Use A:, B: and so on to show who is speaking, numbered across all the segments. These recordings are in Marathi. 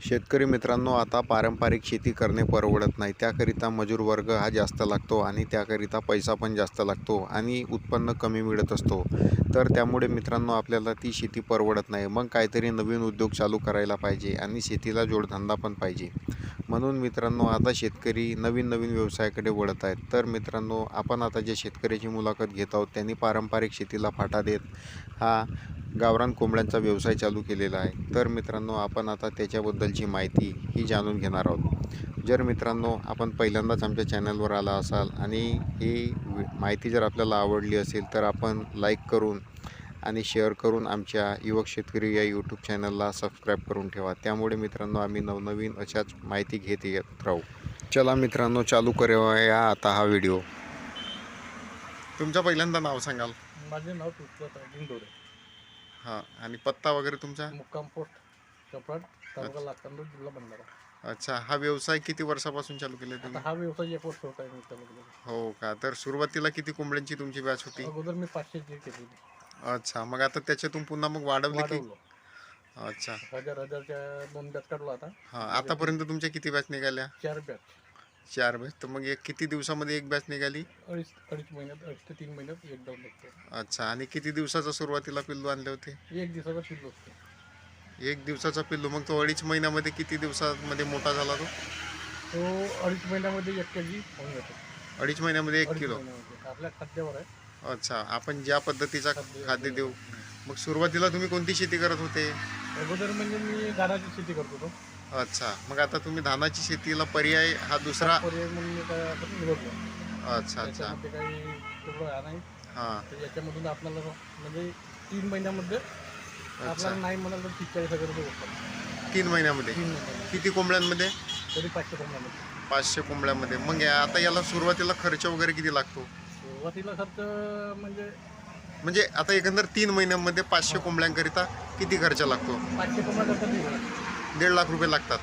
A: शेतकरी मित्रांनो आता पारंपरिक शेती करणे परवडत नाही. त्याकरिता मजूर वर्ग हा जास्त लागतो आणि त्याकरिता पैसा पण जास्त लागतो आणि उत्पन्न कमी मिळत असतो. तर त्यामुळे मित्रांनो आपल्याला ती शेती परवडत नाही. मग काहीतरी नवीन उद्योग चालू करायला पाहिजे आणि शेतीला जोडधंदा पण पाहिजे. म्हणून मित्रांनो आता शेतकरी नवीन नवीन व्यवसायाकडे वळत आहेत. तर मित्रांनो आपण आता जे शेतकऱ्याची मुलाखत घेत आहोत त्यांनी पारंपरिक शेतीला फाटा देत हा गावरान कोंबड्यांचा व्यवसाय चालू केलेला आहे. तर मित्रांनो आपण आता त्याच्याबद्दलची माहिती ही जाणून घेणार आहोत. जर मित्रांनो आपण पहिल्यांदाच आमच्या चॅनलवर आला असाल आणि ही माहिती जर आपल्याला आवडली असेल तर आपण लाईक करून आणि शेअर करून आमच्या युवक शेतकरी या यूट्यूब चॅनलला सबस्क्राईब करून ठेवा. त्यामुळे मित्रांनो आम्ही नवनवीन अशाच माहिती घेत येत राहू. चला मित्रांनो चालू करूया आता हा व्हिडिओ. तुमचा पहिल्यांदा नाव सांगाल.
B: माझे नाव तुटलं
A: हां आणि पत्ता वगैरे तुमचा?
B: मुक्काम पोस्ट चपराट तालुका लाखांदूर जिल्हा भंडारा.
A: अच्छा हा व्यवसाय किती वर्षापासून चालू केले
B: आता
A: तुम्ही
B: हा व्यवसाय एक वर्ष होता मी चालू केलेला.
A: हो का? तर सुरुवातीला किती कोंबड्यांची तुमची बॅच होती?
B: अगोदर मी पाचशे जी केलेली.
A: अच्छा मग आता त्याच्यातून पुन्हा मग वाढवले की?
B: वाढवलं.
A: अच्छा.
B: हजार हजारच्या दोन बॅच काढलो आता.
A: हां आतापर्यंत तुमच्या किती बॅच निघाल्या?
B: चार बॅच.
A: चार बॅच तर मग एक किती दिवसामध्ये एक बॅच निघाली?
B: अडीच अडीच महिन्यात अडीच ते तीन महिन्यात एक डाऊन लागतो
A: अच्छा आणि किती दिवसाचा सुरुवातीला पिल्लू आणले होते?
B: एक दिवसाचा शिल्लो असतो.
A: एक दिवसाचा पिल्लू. मग तो अडीच महिन्यामध्ये किती दिवसामध्ये मोठा झाला तो?
B: तो अडीच महिन्यामध्ये एक के जी होऊन जातो.
A: अडीच महिन्यामध्ये एक
B: अडीच
A: किलो
B: महिन्यामध्ये. आपल्या खाद्यावर आहे.
A: अच्छा आपण ज्या पद्धतीचा
B: खाद्य-
A: खाद्य देऊ. मग सुरुवातीला तुम्ही कोणती शेती करत होते?
B: अगोदर म्हणजे मी धानाची शेती करतो तो
A: अच्छा. मग आता तुम्ही धानाची शेतीला पर्याय हा दुसरा
B: पर्याय म्हणून मी काय आपण निवडलो
A: अच्छा अच्छा.
B: त्याच्यामध्ये काही तेवढं नाही.
A: हां.
B: तर याच्यामधून आपल्याला म्हणजे तीन महिन्यामध्ये आपल्याला नाही म्हणाल तर तीस चाळीस हजार रुपये भेटतात
A: तीन महिन्यामध्ये?
B: तीन महिन्यामध्ये.
A: किती कोंबड्यांमध्ये?
B: तरी पाचशे कोंबड्यामध्ये.
A: पाचशे कोंबड्यामध्ये. मग या- आता याला सुरुवातीला खर्च वगैरे किती लागतो?
B: सुरुवातीला खर्च म्हणजे
A: म्हणजे आता एकंदर तीन महिन्यामध्ये पाचशे कोंबड्यांकरिता किती खर्च लागतो?
B: पाचशे कोंबड्या
A: दीड लाख रुपये लागतात.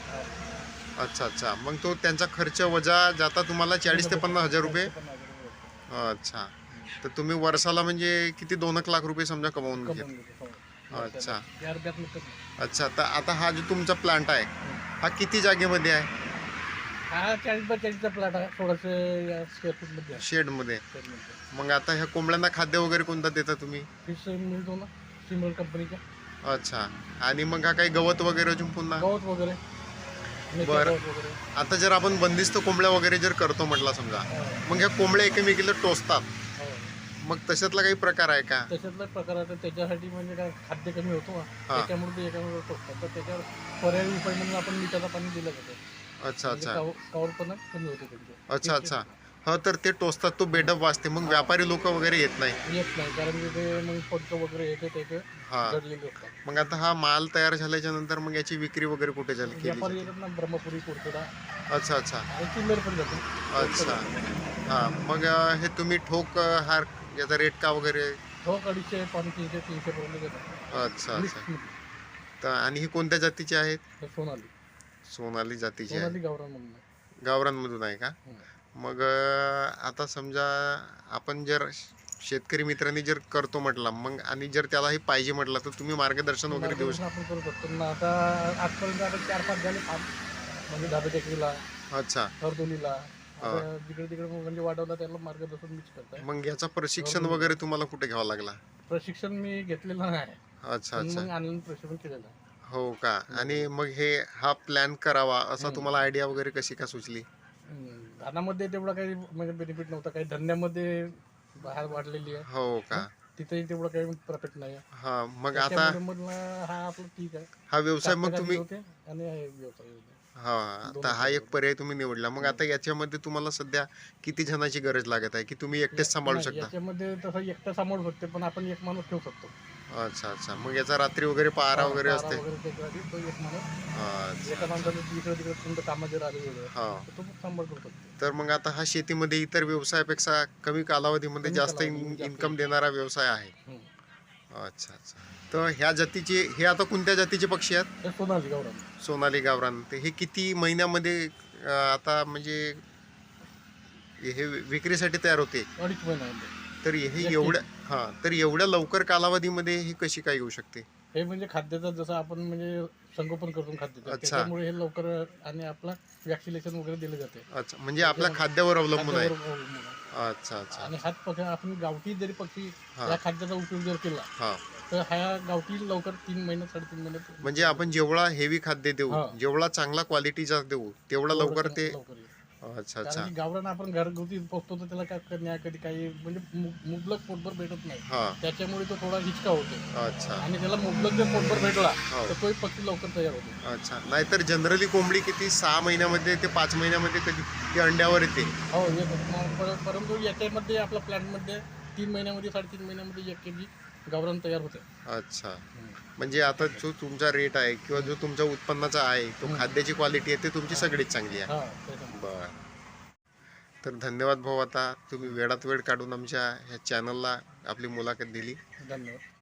A: अच्छा अच्छा. मग तो त्यांचा खर्च वजा जाता तुम्हाला चाळीस ते पन्नास हजार रुपये? अच्छा. तर तुम्ही वर्षाला म्हणजे किती दोन एक लाख रुपये समजा कमावून घेत?
B: हो.
A: अच्छा. अच्छा तर आता हा जो तुमचा प्लांट आहे हा किती जागेमध्ये आहे?
B: हा चाळीस बाय चाळीसचा प्लॅट आहे थोडंसं स्क्वेअर फूटमध्ये
A: शेडमध्ये. मग आता ह्या कोंबड्यांना खाद्य वगैरे कोणतं देता तुम्ही?
B: फिश मिळतो ना सिमर कंपनीचा
A: अच्छा. आणि मग हा काही गवत वगैरे अजून पुन्हा?
B: गवत वगैरे. मेथी
A: बरं.
B: गवत वगैरे.
A: आता जर आपण बंदिस्त कोंबड्या वगैरे जर करतो म्हटलं समजा
B: हो,
A: मग ह्या कोंबड्या एकमेकीला टोचतात.
B: हो.
A: मग तशातला काही प्रकार आहे का?
B: त्याच्यातला प्रकार आहे त्याच्यासाठी म्हणजे काय खाद्य कमी होतो ना. त्याच्यामुळे ते एकामुळे टोचतात. तर त्याच्यावर पर्यायी उपाय म्हणून आपण मिठाचं पाणी दिलं जातं.
A: अच्छा
B: म्हणजे
A: अच्छा.
B: काव- कावरपणा कमी होते त्यांचे.
A: अच्छा अच्छा. हो तर ते टोचतात तो बेडप वाजते. मग व्यापारी लोक वगैरे येत नाही.
B: येत नाही कारण की ते मग वगैरे येते ते
A: हा.
B: जडलेले असतात
A: मग आता हा माल तयार झाल्याच्यानंतर मग याची विक्री वगैरे कुठे झाली केली
B: व्यापारी येतात ना ब्रह्मपुरी
A: जाते? अच्छा अच्छा.
B: आणि चिल्लर पण जातो.
A: अच्छा. हा मग अं, हे तुम्ही ठोक अं, हार याचा रेट का वगैरे?
B: अडीचशे पाणी तीनशे तीनशे पर्यंत देतात
A: अच्छा अच्छा.
B: मिक्स
A: तर आणि ही कोणत्या जातीची आहेत?
B: सोनाली.
A: सोनाली जातीची आहे.
B: सोनाली गावरान म्हणून आहे.
A: गावरांमधून आहे का. मग आता समजा आपण जर शेतकरी मित्रांनी जर करतो म्हटलं मग आणि जर त्याला हे पाहिजे म्हटलं तर तुम्ही मार्गदर्शन वगैरे देऊ
B: मार्गदर्शन आपण करू शकतो. ना आता आजपर्यंत आता चार पाच झाले फार्म म्हणजे धाबे टेकडीला
A: शकता अच्छा
B: हरदोलीला जिकडे तिकडे म्हणजे वाढवला त्याला मार्गदर्शन मीच करताय.
A: मग याचं प्रशिक्षण वगैरे तुम्हाला कुठे घ्यावं लागला?
B: प्रशिक्षण मी घेतलेलं नाही.
A: अच्छा अच्छा.
B: मग ऑनलाईन प्रशिक्षण केलेलं आहे.
A: हो का? आणि मग हे हा प्लॅन करावा असा तुम्हाला आयडिया वगैरे कशी का सुचली?
B: हम्म. धानामध्ये तेवढा काही म्हणजे बेनिफिट नव्हता. काही धंद्यामध्ये बाहेर वाढलेली आहे.
A: हो का?
B: तिथेही तेवढं काही प्रॉफिट नाही आहे.
A: हा मग आता
B: मधला हा आपला ठीक आहे.
A: हा व्यवसाय मग तुम्ही
B: होते आणि हा व्यवसाय होते.
A: हा आता हा एक पर्याय तुम्ही निवडला. मग आता याच्यामध्ये तुम्हाला सध्या किती जणांची गरज लागत आहे? की तुम्ही एकटेच सांभाळू
B: नाही,
A: शकता?
B: याच्यामध्ये तसं एकटा सांभाळू शकते पण आपण एक माणूस ठेवू शकतो.
A: अच्छा अच्छा. मग याचा रात्री वगैरे पहारा वगैरे
B: पारा
A: असते.
B: वगैरे त्याच्यासाठी तो एक माणूस
A: अच्छा.
B: एका माणसाने इकडे तिकडे तुमचं कामं जर आले वेगळं
A: हा.
B: तर
A: मग आता हा शेतीमध्ये इतर व्यवसायापेक्षा कमी कालावधीमध्ये जास्त इन्कम देणारा व्यवसाय आहे.
B: हम्म.
A: अच्छा अच्छा. तर ह्या जातीचे हे आता कोणत्या जातीचे पक्षी आहेत?
B: हे सोनाली गावरान.
A: सोनाली गावरान. ते हे किती महिन्यामध्ये अं, आता म्हणजे हे विक्रीसाठी तयार होते?
B: अडीच महिन्यामध्ये.
A: तर हे एवढ्या हां तर एवढ्या लवकर कालावधीमध्ये ही कशी काय येऊ शकते
B: हे म्हणजे खाद्याचं जसं आपण म्हणजे संगोपन करून खाद्य.
A: अच्छा.
B: त्याच्यामुळे हे लवकर आणि आपला वॅक्सिनेशन वगैरे दिलं जाते
A: अच्छा म्हणजे आपल्या खाद्यावर अवलंबून आहे
B: खाद्यावर अवलंबून आहे.
A: अच्छा अच्छा
B: आणि हाच पक्ष आपण गावठी जरी पक्षी
A: हा.
B: या खाद्याचा उपयोग जर केला
A: हा
B: तर हा गावठी लवकर तीन महिन्यात साडेतीन महिन्यात
A: म्हणजे आपण जेवढा हेवी खाद्य देऊ
B: हा.
A: जेवढा चांगला क्वालिटीचा देऊ तेवढा लवकर ते
B: लवकर येईल.
A: अच्छा अच्छा.
B: कारण की गावरान आपण घरगुती पोचतो तर त्याला काय करण्या कधी काही म्हणजे मु- मुबलक पोटभर भेटत नाही.
A: हा.
B: त्याच्यामुळे तो थोडा हिचका होतो.
A: अच्छा.
B: आणि त्याला मुबलक जर पोटभर भेटला
A: हो.
B: तर तोही पक्षी लवकर तयार होतो.
A: अच्छा. नाहीतर जनरली कोंबडी किती सहा महिन्यामध्ये ते पाच महिन्यामध्ये कधी ती अंड्यावर येते.
B: हो पर- परंतु याच्यामध्ये आपल्या प्लॅनमध्ये तीन महिन्यामध्ये साडेतीन महिन्यामध्ये एक के जी गावरान तयार होते.
A: अच्छा. म्हणजे आता जो तुमचा रेट आहे किंवा जो तुमच्या उत्पन्नाचा आहे तो खाद्याची क्वालिटी आहे ते तुमची सगळीच चांगली आहे.
B: हा
A: बर. तर धन्यवाद भाऊ आता. तुम्ही वेळात वेळ काढून आमच्या ह्या चॅनलला आपली मुलाखत दिली.
B: धन्यवाद.